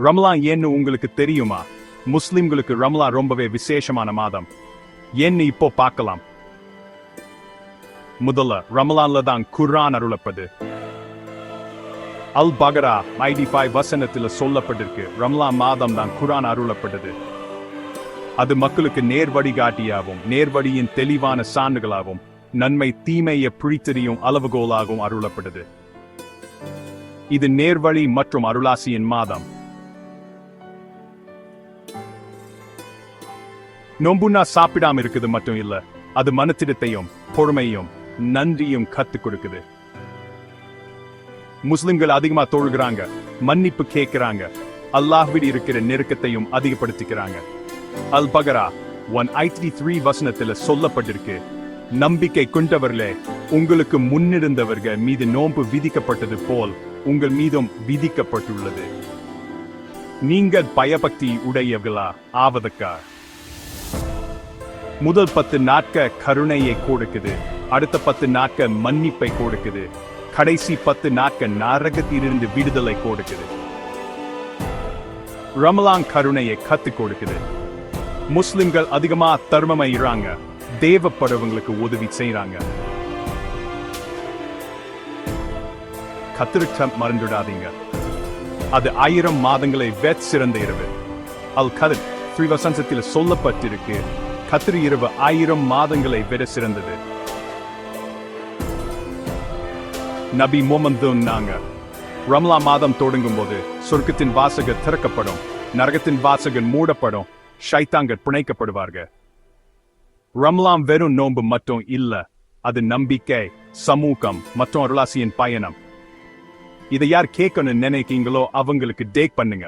ரம்லான் ஏன்னு உங்களுக்கு தெரியுமா? முஸ்லிம்களுக்கு ரம்லா ரொம்பவே விசேஷமான மாதம். ஏன்னு இப்போ பார்க்கலாம். முதல்ல ரமலான்ல தான் குர்ஆன் அருளப்பது அல் பகரா ஐடி ஃபைவ் வசனத்தில் சொல்லப்பட்டிருக்கு ரம்லான் மாதம் தான் குரான் அருளப்பட்டது. அது மக்களுக்கு நேர் வழிகாட்டியாகவும் நேர்வழியின் தெளிவான சான்றுகளாகவும் நன்மை தீமையை பிரித்தறியும் அளவுகோலாகவும் அருளப்பட்டது. இது நேர்வழி மற்றும் அருளாசியின் மாதம். நொம்புனா சாப்பிடாம இருக்குது மட்டும் இல்ல அது மனத்திடத்தையும் பொறுமையும் நன்றியும் கத்து கொடுக்குது. முஸ்லிம்கள் அதிகமா தொழுகிறாங்க மன்னிப்பு கேட்கிறாங்க அல்லாஹ்விட இருக்கிற நெருக்கத்தையும் அதிகப்படுத்திக்கிறாங்க. Al Baqarah one eighty three வசனத்துல சொல்லப்பட்டிருக்கு நம்பிக்கை கொண்டவர்களே உங்களுக்கு முன்னிருந்தவர்கள் மீது நோன்பு விதிக்கப்பட்டது போல் உங்கள் மீதும் விதிக்கப்பட்டுள்ளது. நீங்கள் பயபக்தி உடையவர்களா? ஆவதற்கா? முதல் பத்து நாட்க கருணையை கொடுக்குது. அடுத்த பத்து நாட்க மன்னிப்பை கொடுக்குது. கடைசி பத்து நாட்க நரகத்திலிருந்து விடுதலை கொடுக்குது. ரமலான் கருணையை கத்து கொடுக்குது. முஸ்லிம்கள் அதிகமா தர்மமாயிறாங்க தேவப்படவங்களுக்கு உதவி செய்யறாங்க கத்திருக்க மறந்துடாதீங்க. அது ஆயிரம் மாதங்களை வெத் சிறந்த இரவு. அல் கதிர் ஸ்ரீ வசந்தத்தில் சொல்லப்பட்டிருக்கு கத்திரி இரவு ஆயிரம் மாதங்களை விட சிறந்தது. நபி முகமது நாங்க. ரம்லா மாதம் தொடங்கும் போது சொர்க்கத்தின் வாசகர் திறக்கப்படும் நரகத்தின் வாசகர் மூடப்படும் ஷைத்தாங்கர் பிணைக்கப்படுவார்கள் ரம்லாம் வெறும் நோன்பு மட்டும் இல்ல அது நம்பிக்கை சமூகம் மற்றும் அருளாசியின் பயணம். இதை யார் கேட்கணும்னு நினைக்கீங்களோ அவங்களுக்கு டேக் பண்ணுங்க.